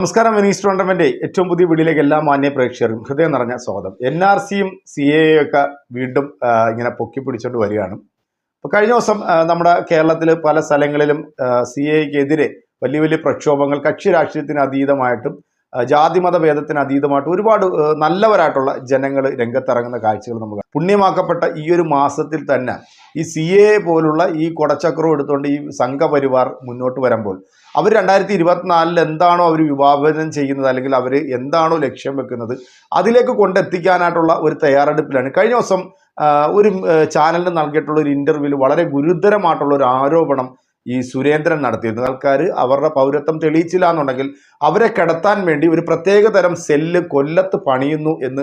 നമസ്കാരം വിനീസ് ടൂർണമെന്റ് ഏറ്റവും പുതിയ വീഡിയോയിലേക്ക് എല്ലാ മാന്യ പ്രേക്ഷകർക്കും ഹൃദയം നിറഞ്ഞ സ്വാഗതം എൻ ആർ സിയും സി എ ഒക്കെ വീണ്ടും ഇങ്ങനെ പൊക്കി പിടിച്ചോണ്ട് വരികയാണ് അപ്പോൾ കഴിഞ്ഞ ദിവസം നമ്മുടെ കേരളത്തിൽ പല സ്ഥലങ്ങളിലും സി എക്കെതിരെ വലിയ വലിയ പ്രക്ഷോഭങ്ങൾ കക്ഷി രാഷ്ട്രീയത്തിന് അതീതമായിട്ടും ജാതിമത ഭേദത്തിന് അതീതമായിട്ടും ഒരുപാട് നല്ലവരായിട്ടുള്ള ജനങ്ങൾ രംഗത്തിറങ്ങുന്ന കാഴ്ചകൾ നമുക്ക്. പുണ്യമാക്കപ്പെട്ട ഈ ഒരു മാസത്തിൽ തന്നെ ഈ സി എ പോലുള്ള ഈ കൊടച്ചക്രം എടുത്തുകൊണ്ട് ഈ സംഘപരിവാർ മുന്നോട്ട് വരുമ്പോൾ അവർ രണ്ടായിരത്തി ഇരുപത്തിനാലിൽ എന്താണോ അവർ വിഭാവനം ചെയ്യുന്നത് അല്ലെങ്കിൽ അവർ എന്താണോ ലക്ഷ്യം വെക്കുന്നത് അതിലേക്ക് കൊണ്ടെത്തിക്കാനായിട്ടുള്ള ഒരു തയ്യാറെടുപ്പിലാണ്. കഴിഞ്ഞ ദിവസം ഒരു ചാനലിന് നൽകിയിട്ടുള്ള ഒരു ഇന്റർവ്യൂവിൽ വളരെ ഗുരുതരമായിട്ടുള്ള ഒരു ആരോപണം ഈ സുരേന്ദ്രൻ നടത്തിയിരുന്നത്. ആൾക്കാർ അവരുടെ പൗരത്വം തെളിയിച്ചില്ല എന്നുണ്ടെങ്കിൽ അവരെ കിടത്താൻ വേണ്ടി ഒരു പ്രത്യേക തരം സെല്ല് കൊല്ലത്ത് പണിയുന്നു എന്ന്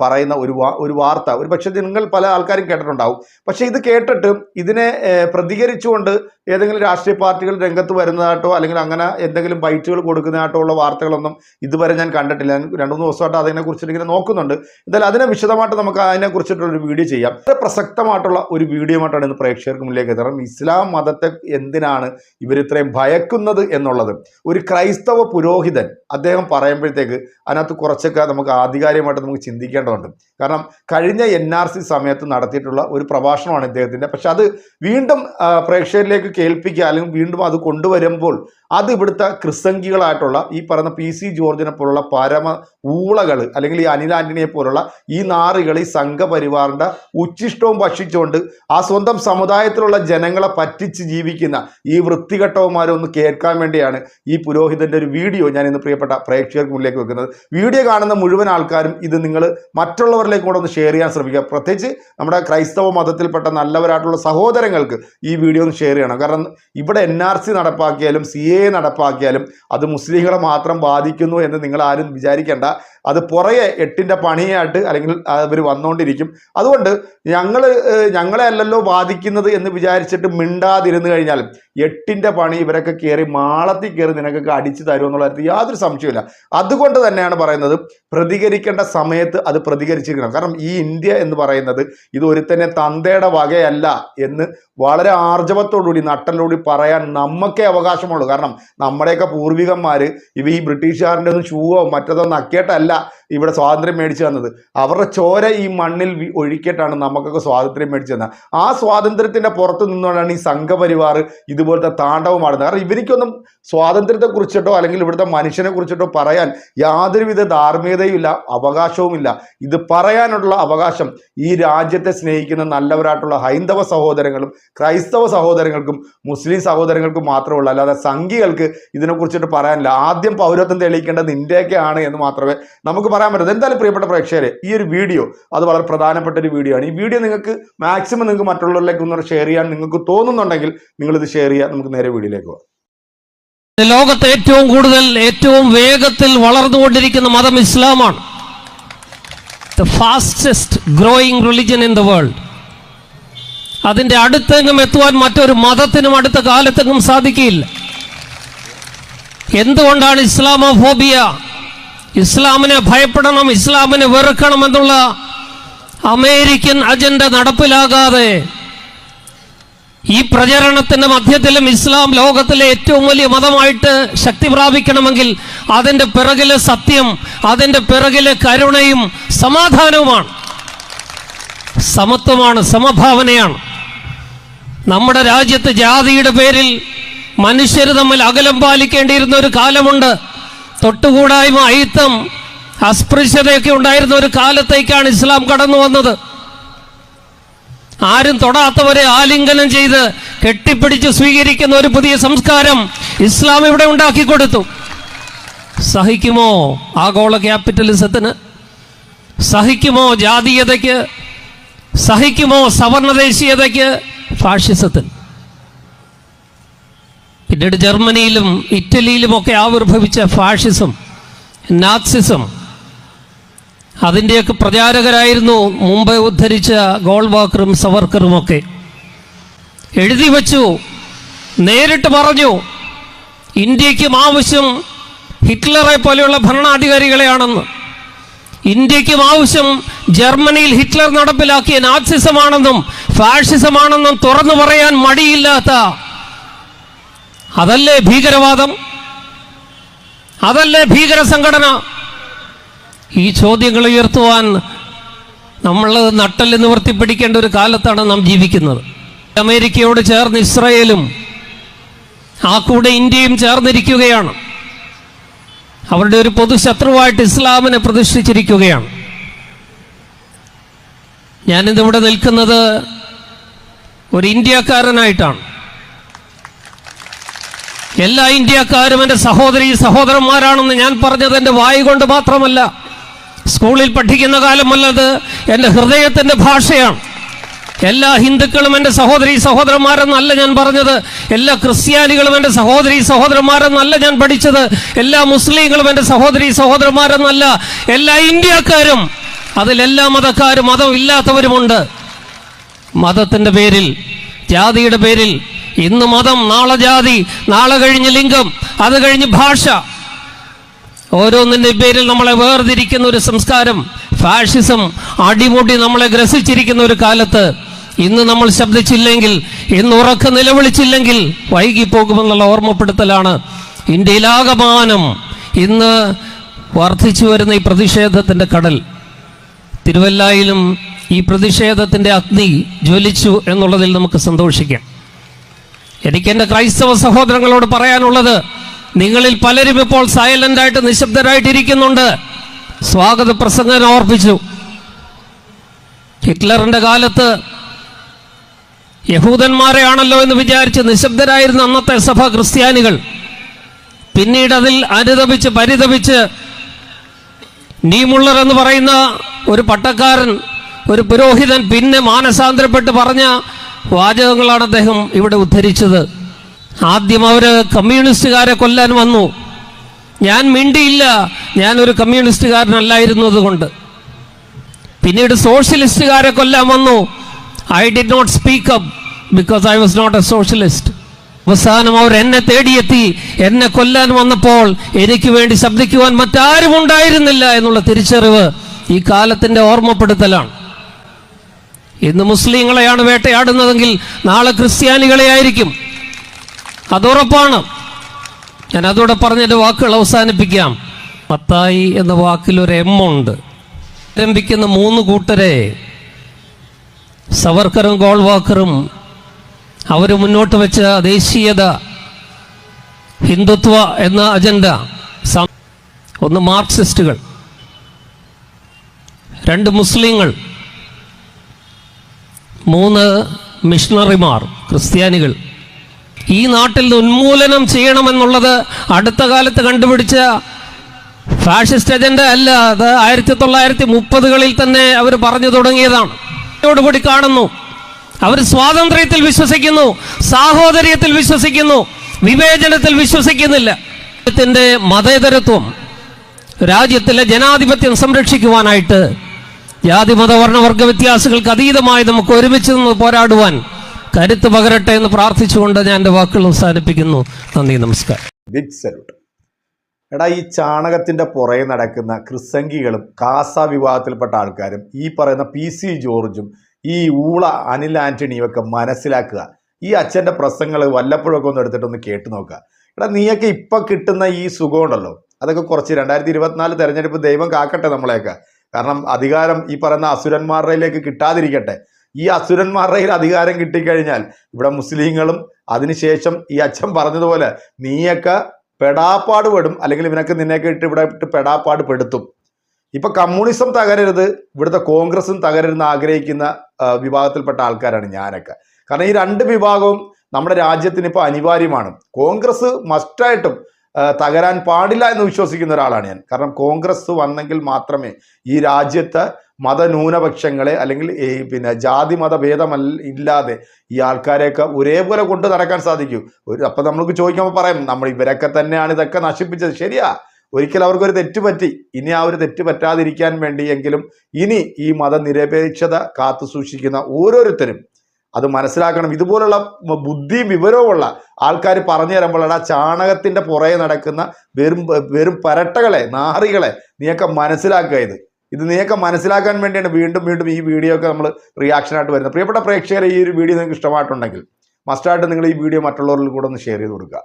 പറയുന്ന ഒരു ഒരു വാർത്ത. ഒരു പക്ഷേ നിങ്ങൾ പല ആൾക്കാരും കേട്ടിട്ടുണ്ടാവും. പക്ഷേ ഇത് കേട്ടിട്ട് ഇതിനെ പ്രതികരിച്ചുകൊണ്ട് ഏതെങ്കിലും രാഷ്ട്രീയ പാർട്ടികൾ രംഗത്ത് വരുന്നതായിട്ടോ അല്ലെങ്കിൽ അങ്ങനെ എന്തെങ്കിലും ബൈറ്റുകൾ കൊടുക്കുന്നതായിട്ടോ ഉള്ള വാർത്തകളൊന്നും ഇതുവരെ ഞാൻ കണ്ടിട്ടില്ല. രണ്ട് മൂന്ന് ദിവസമായിട്ട് അതിനെക്കുറിച്ചിട്ട് ഇങ്ങനെ നോക്കുന്നുണ്ട്. എന്തായാലും അതിനെ വിശദമായിട്ട് നമുക്ക് അതിനെക്കുറിച്ചിട്ടുള്ളൊരു വീഡിയോ ചെയ്യാം. പ്രസക്തമായിട്ടുള്ള ഒരു വീഡിയോ ആയിട്ടാണ് ഇന്ന് പ്രേക്ഷകർക്ക് മുന്നിലേക്ക് എത്തണം ഇസ്ലാം മതത്തെ എന്തിനാണ് ഇവർ ഇത്രയും ഭയക്കുന്നത് എന്നുള്ളത്? ഒരു ക്രൈസ്തവ പുരോഹിതൻ അദ്ദേഹം പറയുമ്പോഴത്തേക്ക് അതിനകത്ത് കുറച്ചൊക്കെ നമുക്ക് ആധികാരികമായിട്ട് നമുക്ക് ചിന്തിക്കേണ്ടതുണ്ട്. കാരണം കഴിഞ്ഞ എൻ ആർ സി സമയത്ത് നടത്തിയിട്ടുള്ള ഒരു പ്രഭാഷണമാണ് ഇദ്ദേഹത്തിന്റെ. പക്ഷെ അത് വീണ്ടും പ്രേക്ഷകരിലേക്ക് കേൾപ്പിക്കുക അല്ലെങ്കിൽ വീണ്ടും അത് കൊണ്ടുവരുമ്പോൾ അത് ഇവിടുത്തെ ക്രിസംഗികളായിട്ടുള്ള ഈ പറയുന്ന പി സി ജോർജിനെ പോലുള്ള പരമ ഊളകൾ അല്ലെങ്കിൽ ഈ അനിൽ ആന്റണിയെ പോലുള്ള ഈ നാറുകൾ ഈ സംഘപരിവാറിന്റെ ഉച്ചിഷ്ടവും ഭക്ഷിച്ചുകൊണ്ട് ആ സ്വന്തം സമുദായത്തിലുള്ള ജനങ്ങളെ പറ്റിച്ച് ജീവിക്കുന്ന ഈ വൃത്തികെട്ടവന്മാരെ ഒന്ന് കേൾക്കാൻ വേണ്ടിയാണ് ഈ പുരോഹിതന്റെ ഒരു വീഡിയോ ഞാൻ ഇന്ന് പ്രിയപ്പെട്ട പ്രേക്ഷകർക്ക് മുന്നിലേക്ക് വെക്കുന്നത്. വീഡിയോ കാണുന്ന മുഴുവൻ ആൾക്കാരും ഇത് നിങ്ങൾ മറ്റുള്ളവരിലേക്ക് കൂടെ ഒന്ന് ഷെയർ ചെയ്യാൻ ശ്രമിക്കുക. പ്രത്യേകിച്ച് നമ്മുടെ ക്രൈസ്തവ മതത്തിൽപ്പെട്ട നല്ലവരായിട്ടുള്ള സഹോദരങ്ങൾക്ക് ഈ വീഡിയോ ഒന്ന് ഷെയർ ചെയ്യണം. കാരണം ഇവിടെ എൻ ആർ സി നടപ്പാക്കിയാലും സി എ നടപ്പാക്കിയാലും അത് മുസ്ലിങ്ങളെ മാത്രം ബാധിക്കുന്നു എന്ന് നിങ്ങൾ ആരും വിചാരിക്കേണ്ട. അത് പുറകെ എട്ടിന്റെ പണിയായിട്ട് അല്ലെങ്കിൽ അവർ വന്നുകൊണ്ടിരിക്കും അതുകൊണ്ട് ഞങ്ങൾ ഞങ്ങളെ അല്ലല്ലോ ബാധിക്കുന്നത് എന്ന് വിചാരിച്ചിട്ട് മിണ്ടാതിരുന്നു കഴിഞ്ഞാൽ കാലം എട്ടിന്റെ പണി ഇവരൊക്കെ കയറി മാളത്തിൽ കയറി നിനക്കൊക്കെ അടിച്ചു തരുമെന്നുള്ള കാര്യത്തിൽ യാതൊരു സംശയമില്ല അതുകൊണ്ട് തന്നെയാണ് പറയുന്നത് പ്രതികരിക്കേണ്ട സമയത്ത് അത് പ്രതികരിച്ചിരിക്കണം. കാരണം ഈ ഇന്ത്യ എന്ന് പറയുന്നത് ഇത് ഒരുത്തന്നെ തന്തയുടെ വകയല്ല എന്ന് വളരെ ആർജവത്തോടുകൂടി നട്ടലോടി പറയാൻ നമുക്കേ അവകാശമുള്ളൂ. കാരണം നമ്മുടെയൊക്കെ പൂർവികന്മാർ ഇവ ഈ ബ്രിട്ടീഷുകാരന്റെ ഒന്നും ഷൂവോ മറ്റതോ നക്കിയിട്ടല്ല ഇവിടെ സ്വാതന്ത്ര്യം മേടിച്ചു തന്നത്. അവരുടെ ചോര ഈ മണ്ണിൽ ഒഴുക്കിയിട്ടാണ് നമുക്കൊക്കെ സ്വാതന്ത്ര്യം മേടിച്ചു തന്നത്. ആ സ്വാതന്ത്ര്യത്തിന്റെ പുറത്ത് നിന്നുകൊണ്ടാണ് ഈ സംഘപരിവാർ ഇതുപോലത്തെ താണ്ഡവമാടുന്നത് കാരണം ഇവർക്കൊന്നും സ്വാതന്ത്ര്യത്തെ കുറിച്ചിട്ടോ അല്ലെങ്കിൽ ഇവിടുത്തെ മനുഷ്യനെ കുറിച്ചിട്ടോ പറയാൻ യാതൊരുവിധ ധാർമ്മികതയും ഇല്ല അവകാശവുമില്ല. ഇത് പറയാനുള്ള അവകാശം ഈ രാജ്യത്തെ സ്നേഹിക്കുന്ന നല്ലവരായിട്ടുള്ള ഹൈന്ദവ സഹോദരങ്ങളും ക്രൈസ്തവ സഹോദരങ്ങൾക്കും മുസ്ലിം സഹോദരങ്ങൾക്കും മാത്രമേ ഉള്ളൂ. അല്ലാതെ സംഘികൾക്ക് ഇതിനെക്കുറിച്ചിട്ട് പറയാനില്ല. ആദ്യം പൗരത്വം തെളിയിക്കേണ്ടത് ഇന്ത്യയൊക്കെ എന്ന് മാത്രമേ നമുക്ക് പറയാൻ പറ്റൂ. എന്തായാലും പ്രിയപ്പെട്ട പ്രേക്ഷകരെ ഈ ഒരു വീഡിയോ അത് വളരെ പ്രധാനപ്പെട്ട ഒരു വീഡിയോ ആണ്. ഈ വീഡിയോ നിങ്ങൾക്ക് മാക്സിമം നിങ്ങൾക്ക് മറ്റുള്ളവരിലേക്ക് ഒന്ന് ഷെയർ ചെയ്യാൻ നിങ്ങൾക്ക് തോന്നുന്നുണ്ടെങ്കിൽ നിങ്ങളിത് ഷെയർ ചെയ്യുക നമുക്ക് നേരെ വീഡിയോയിലേക്ക് പോകാം. ലോകത്ത് ഏറ്റവും കൂടുതൽ ഏറ്റവും വേഗത്തിൽ വളർന്നുകൊണ്ടിരിക്കുന്ന മതം ഇസ്ലാമാണ്. Fastest growing religion in the world അതിന്റെ അടുത്തെങ്ങും എത്തുവാൻ മറ്റൊരു മതത്തിനും അടുത്ത കാലത്തെങ്ങും സാധിക്കില്ല എന്തുകൊണ്ടാണ് ഇസ്ലാമോഫോബിയ? ഇസ്ലാമിനെ ഭയപ്പെടണം ഇസ്ലാമിനെ വെറുക്കണം എന്നുള്ള അമേരിക്കൻ അജണ്ട നടപ്പിലാകാതെ ഈ പ്രചരണത്തിന്റെ മധ്യത്തിലും ഇസ്ലാം ലോകത്തിലെ ഏറ്റവും വലിയ മതമായിട്ട് ശക്തി പ്രാപിക്കണമെങ്കിൽ അതിന്റെ പിറകിലെ സത്യം അതിന്റെ പിറകിലെ കരുണയും സമാധാനവുമാണ്. സമത്വമാണ് സമഭാവനയാണ്. നമ്മുടെ രാജ്യത്ത് ജാതിയുടെ പേരിൽ മനുഷ്യർ തമ്മിൽ അകലം പാലിക്കേണ്ടിയിരുന്ന ഒരു കാലമുണ്ട്. തൊട്ടുകൂടായ്മ അയിത്തം അസ്പൃശ്യതയൊക്കെ ഉണ്ടായിരുന്ന ഒരു കാലത്തേക്കാണ് ഇസ്ലാം കടന്നു വന്നത്. ആരും തൊടാത്തവരെ ആലിംഗനം ചെയ്ത് കെട്ടിപ്പിടിച്ച് സ്വീകരിക്കുന്ന ഒരു പുതിയ സംസ്കാരം ഇസ്ലാം ഇവിടെ ഉണ്ടാക്കി കൊടുത്തു. സഹിക്കുമോ ആഗോള ക്യാപിറ്റലിസത്തിന്? സഹിക്കുമോ ജാതീയതയ്ക്ക്? സഹിക്കുമോ സവർണദേശീയതയ്ക്ക് ഫാഷിസത്തിന്. പിന്നീട് ജർമ്മനിയിലും ഇറ്റലിയിലുമൊക്കെ ആവിർഭവിച്ച ഫാഷിസം നാത്സിസം അതിന്റെയൊക്കെ പ്രചാരകരായിരുന്നു മുമ്പ് ഉദ്ധരിച്ച ഗോൾവാക്കറും സവർക്കറും ഒക്കെ എഴുതി വച്ചു നേരിട്ട് പറഞ്ഞു ഇന്ത്യക്കും ആവശ്യം ഹിറ്റ്ലറെ പോലെയുള്ള ഭരണാധികാരികളെയാണെന്ന്. ഇന്ത്യക്കും ആവശ്യം ജർമ്മനിയിൽ ഹിറ്റ്ലർ നടപ്പിലാക്കിയ നാസിസമാണെന്നും ഫാഷിസമാണെന്നും തുറന്നു പറയാൻ മടിയില്ലാത്ത അതല്ലേ ഭീകരവാദം? അതല്ലേ ഭീകര സംഘടന ഈ ചോദ്യങ്ങൾ ഉയർത്തുവാൻ നമ്മൾ നട്ടൽ നിവർത്തിപ്പിടിക്കേണ്ട ഒരു കാലത്താണ് നാം ജീവിക്കുന്നത്. അമേരിക്കയോട് ചേർന്ന് ഇസ്രയേലും ആ കൂടെ ഇന്ത്യയും ചേർന്നിരിക്കുകയാണ്. അവരുടെ ഒരു പൊതു ശത്രുവായിട്ട് ഇസ്ലാമിനെ പ്രതിഷ്ഠിച്ചിരിക്കുകയാണ്. ഞാനിതിവിടെ നിൽക്കുന്നത് ഒരു ഇന്ത്യക്കാരനായിട്ടാണ്. എല്ലാ ഇന്ത്യക്കാരും എന്റെ സഹോദരി സഹോദരന്മാരാണെന്ന് ഞാൻ പറഞ്ഞത് എന്റെ വായി കൊണ്ട് മാത്രമല്ല. സ്കൂളിൽ പഠിക്കുന്ന കാലമല്ലത്. എന്റെ ഹൃദയത്തിന്റെ ഭാഷയാണ്. എല്ലാ ഹിന്ദുക്കളും എന്റെ സഹോദരി സഹോദരന്മാരെന്നല്ല ഞാൻ പറഞ്ഞത്. എല്ലാ ക്രിസ്ത്യാനികളും എന്റെ സഹോദരി സഹോദരന്മാരെന്നല്ല ഞാൻ പഠിച്ചത്. എല്ലാ മുസ്ലിങ്ങളും എന്റെ സഹോദരി സഹോദരന്മാരെന്നല്ല എല്ലാ ഇന്ത്യക്കാരും അതിലെല്ലാ മതക്കാരും മതമില്ലാത്തവരുമുണ്ട് മതത്തിന്റെ പേരിൽ ജാതിയുടെ പേരിൽ ഇന്ന് മതം നാളെ ജാതി നാളെ കഴിഞ്ഞ് ലിംഗം അത് കഴിഞ്ഞ് ഭാഷ. ഓരോന്നിന്റെ പേരിൽ നമ്മളെ വേർതിരിക്കുന്ന ഒരു സംസ്കാരം ഫാഷിസം അടിമുടി നമ്മളെ ഗ്രസിച്ചിരിക്കുന്ന ഒരു കാലത്ത് ഇന്ന് നമ്മൾ ശബ്ദിച്ചില്ലെങ്കിൽ ഇന്ന് ഉറക്ക നിലവിളിച്ചില്ലെങ്കിൽ വൈകിപ്പോകുമെന്നുള്ള ഓർമ്മപ്പെടുത്തലാണ് ഇന്ത്യയിലാകമാനം ഇന്ന് വർദ്ധിച്ചു വരുന്ന ഈ പ്രതിഷേധത്തിന്റെ കടൽ. തിരുവല്ലായിലും ഈ പ്രതിഷേധത്തിന്റെ അഗ്നി ജ്വലിച്ചു എന്നുള്ളതിൽ നമുക്ക് സന്തോഷിക്കാം. എനിക്ക് എന്റെ ക്രൈസ്തവ സഹോദരങ്ങളോട് പറയാനുള്ളത് നിങ്ങളിൽ പലരും ഇപ്പോൾ സൈലന്റ് ആയിട്ട് നിശബ്ദരായിട്ടിരിക്കുന്നുണ്ട്. സ്വാഗത പ്രസംഗം ഓർപ്പിച്ചു. ഹിറ്റ്ലറിന്റെ കാലത്ത് യഹൂദന്മാരെയാണല്ലോ എന്ന് വിചാരിച്ച് നിശബ്ദരായിരുന്ന അന്നത്തെ സഭ ക്രിസ്ത്യാനികൾ. പിന്നീട് അതിൽ അനുതപിച്ച് പരിതപിച്ച് നീമുള്ളർ എന്ന് പറയുന്ന ഒരു പട്ടക്കാരൻ ഒരു പുരോഹിതൻ പിന്നെ മാനസാന്തരപ്പെട്ട് പറഞ്ഞ വാചകങ്ങളാണ് അദ്ദേഹം ഇവിടെ ഉദ്ധരിച്ചത്. ആദ്യം അവർ കമ്മ്യൂണിസ്റ്റുകാരെ കൊല്ലാൻ വന്നു. ഞാൻ മിണ്ടിയില്ല. ഞാനൊരു കമ്മ്യൂണിസ്റ്റുകാരനല്ലായിരുന്നത് കൊണ്ട് പിന്നീട് സോഷ്യലിസ്റ്റുകാരെ കൊല്ലാൻ വന്നു. I did not speak up because I was not a socialist അവസാനം അവർ എന്നെ തേടിയെത്തി. എന്നെ കൊല്ലാൻ വന്നപ്പോൾ എനിക്ക് വേണ്ടി ശബ്ദിക്കുവാൻ മറ്റാരും ഉണ്ടായിരുന്നില്ല എന്നുള്ള തിരിച്ചറിവ് ഈ കാലത്തിന്റെ ഓർമ്മപ്പെടുത്തലാണ്. ഇന്ന് മുസ്ലിങ്ങളെയാണ് വേട്ടയാടുന്നതെങ്കിൽ നാളെ ക്രിസ്ത്യാനികളെ ആയിരിക്കും അതുറപ്പാണ് ഞാൻ അതോടെ പറഞ്ഞ എന്റെ വാക്കുകൾ അവസാനിപ്പിക്കാം. മത്തായി എന്ന വാക്കിൽ ഒരു എം ഉണ്ട്. ആരംഭിക്കുന്ന മൂന്ന് കൂട്ടരെ സവർക്കറും ഗോൾവാക്കറും അവർ മുന്നോട്ട് വെച്ച ദേശീയത ഹിന്ദുത്വ എന്ന അജണ്ട ഒന്ന് മാർക്സിസ്റ്റുകൾ രണ്ട് മുസ്ലിങ്ങൾ മൂന്ന് മിഷണറിമാർ ക്രിസ്ത്യാനികൾ. ഈ നാട്ടിൽ ഉന്മൂലനം ചെയ്യണമെന്നുള്ളത് അടുത്ത കാലത്ത് കണ്ടുപിടിച്ച ഫാഷിസ്റ്റ് അജണ്ട അല്ല. അത് ആയിരത്തി തൊള്ളായിരത്തി മുപ്പതുകളിൽ തന്നെ അവർ പറഞ്ഞു തുടങ്ങിയതാണ്. കൂടി കാണുന്നു. അവർ സ്വാതന്ത്ര്യത്തിൽ വിശ്വസിക്കുന്നു സാഹോദര്യത്തിൽ വിശ്വസിക്കുന്നു വിവേചനത്തിൽ വിശ്വസിക്കുന്നില്ല. രാജ്യത്തിന്റെ മതേതരത്വം രാജ്യത്തിലെ ജനാധിപത്യം സംരക്ഷിക്കുവാനായിട്ട് ജാതി മതവർണ വർഗ വ്യത്യാസങ്ങൾക്ക് അതീതമായി നമുക്ക് ഒരുമിച്ച് നിന്ന് പോരാടുവാൻ കരുത്ത് പകരട്ടെ എന്ന് പ്രാർത്ഥിച്ചുകൊണ്ട് ഞാൻ എന്റെ വാക്കുകൾ അവസാനിപ്പിക്കുന്നു. നന്ദി നമസ്കാരം. ബിഗ് സല്യൂട്ട് എടാ ഈ ചാണകത്തിന്റെ പുറകെ നടക്കുന്ന ക്രിസംഗികളും കാസ വിവാഹത്തിൽപ്പെട്ട ആൾക്കാരും ഈ പറയുന്ന പി സി ജോർജും ഈ ഊള അനിൽ ആന്റണിയും ഒക്കെ മനസ്സിലാക്കുക. ഈ അച്ഛന്റെ പ്രസംഗങ്ങൾ വല്ലപ്പോഴൊക്കെ ഒന്ന് എടുത്തിട്ടൊന്ന് കേട്ടു നോക്കുക. എടാ നീയൊക്കെ ഇപ്പൊ കിട്ടുന്ന ഈ സുഖമുണ്ടല്ലോ അതൊക്കെ കുറച്ച് രണ്ടായിരത്തി ഇരുപത്തിനാല് തെരഞ്ഞെടുപ്പ് ദൈവം കാക്കട്ടെ നമ്മളെയൊക്കെ. കാരണം അധികാരം ഈ പറയുന്ന അസുരന്മാരുടെയിലേക്ക് കിട്ടാതിരിക്കട്ടെ. ഈ അസുരന്മാരുടെ കയ്യിൽ അധികാരം കിട്ടിക്കഴിഞ്ഞാൽ ഇവിടെ മുസ്ലിങ്ങളും അതിനുശേഷം ഈ അച്ഛൻ പറഞ്ഞതുപോലെ നീയൊക്കെ പെടാപ്പാട് പെടും. അല്ലെങ്കിൽ ഇവനൊക്കെ നിന്നെയൊക്കെ ഇട്ട് ഇവിടെ ഇട്ട് പെടാപ്പാട് പെടുത്തും. ഇപ്പൊ കമ്മ്യൂണിസം തകരരുത്. ഇവിടുത്തെ കോൺഗ്രസും തകരരുതെന്ന് ആഗ്രഹിക്കുന്ന വിഭാഗത്തിൽപ്പെട്ട ആൾക്കാരാണ് ഞാനൊക്കെ. കാരണം ഈ രണ്ട് വിഭാഗവും നമ്മുടെ രാജ്യത്തിന് ഇപ്പോൾ അനിവാര്യമാണ്. കോൺഗ്രസ് മസ്റ്റായിട്ടും തകരാൻ പാടില്ല എന്ന് വിശ്വസിക്കുന്ന ഒരാളാണ് ഞാൻ. കാരണം കോൺഗ്രസ് വന്നെങ്കിൽ മാത്രമേ ഈ രാജ്യത്ത് മതന്യൂനപക്ഷങ്ങളെ അല്ലെങ്കിൽ ഈ പിന്നെ ജാതി മത ഭേദമല്ല ഇല്ലാതെ ഈ ആൾക്കാരെയൊക്കെ ഒരേപോലെ കൊണ്ട് നടക്കാൻ സാധിക്കൂ. ഒരു അപ്പം നമ്മൾക്ക് ചോദിക്കുമ്പോൾ പറയാം നമ്മൾ ഇവരൊക്കെ തന്നെയാണ് ഇതൊക്കെ നശിപ്പിച്ചത്. ശരിയാ. ഒരിക്കൽ അവർക്കൊരു തെറ്റ് പറ്റി. ഇനി ആ ഒരു തെറ്റ് പറ്റാതിരിക്കാൻ വേണ്ടിയെങ്കിലും ഇനി ഈ മതനിരപേക്ഷത കാത്തു സൂക്ഷിക്കുന്ന ഓരോരുത്തരും അത് മനസ്സിലാക്കണം. ഇതുപോലുള്ള ബുദ്ധി ബുദ്ധിയും വിവരവുമുള്ള ആൾക്കാർ പറഞ്ഞു തരുമ്പോഴാണ് ആ ചാണകത്തിന്റെ പുറകെ നടക്കുന്ന വെറും വെറും പരട്ടകളെ നാറികളെ നീയൊക്കെ മനസ്സിലാക്കുക ഇത് ഇത് നീയൊക്കെ മനസ്സിലാക്കാൻ വേണ്ടിയാണ് വീണ്ടും വീണ്ടും ഈ വീഡിയോ ഒക്കെ നമ്മൾ റിയാക്ഷനായിട്ട് വരുന്നത്. പ്രിയപ്പെട്ട പ്രേക്ഷകരെ ഈ ഒരു വീഡിയോ നിങ്ങൾക്ക് ഇഷ്ടമായിട്ടുണ്ടെങ്കിൽ മസ്റ്റായിട്ട് നിങ്ങൾ ഈ വീഡിയോ മറ്റുള്ളവരിൽ കൂടെ ഒന്ന് ഷെയർ ചെയ്ത് കൊടുക്കുക.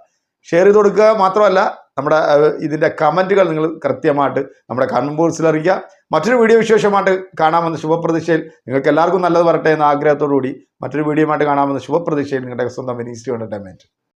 ഷെയർ ചെയ്ത് കൊടുക്കുക മാത്രമല്ല നമ്മുടെ ഇതിന്റെ കമന്റുകൾ നിങ്ങൾ കൃത്യമായിട്ട് നമ്മുടെ കമന്റ് ബോക്സിൽ അറിയിക്കുക. മറ്റൊരു വീഡിയോ വിശേഷമായിട്ട് കാണാമെന്ന ശുഭപ്രതീക്ഷയിൽ നിങ്ങൾക്ക് എല്ലാവർക്കും നല്ലത് വരട്ടെ എന്ന ആഗ്രഹത്തോടു കൂടി മറ്റൊരു വീഡിയോയുമായിട്ട് കാണാമെന്ന ശുഭപ്രതീക്ഷയിൽ നിങ്ങളുടെ സ്വന്തം വിനീസ് എന്റർടൈൻമെന്റ്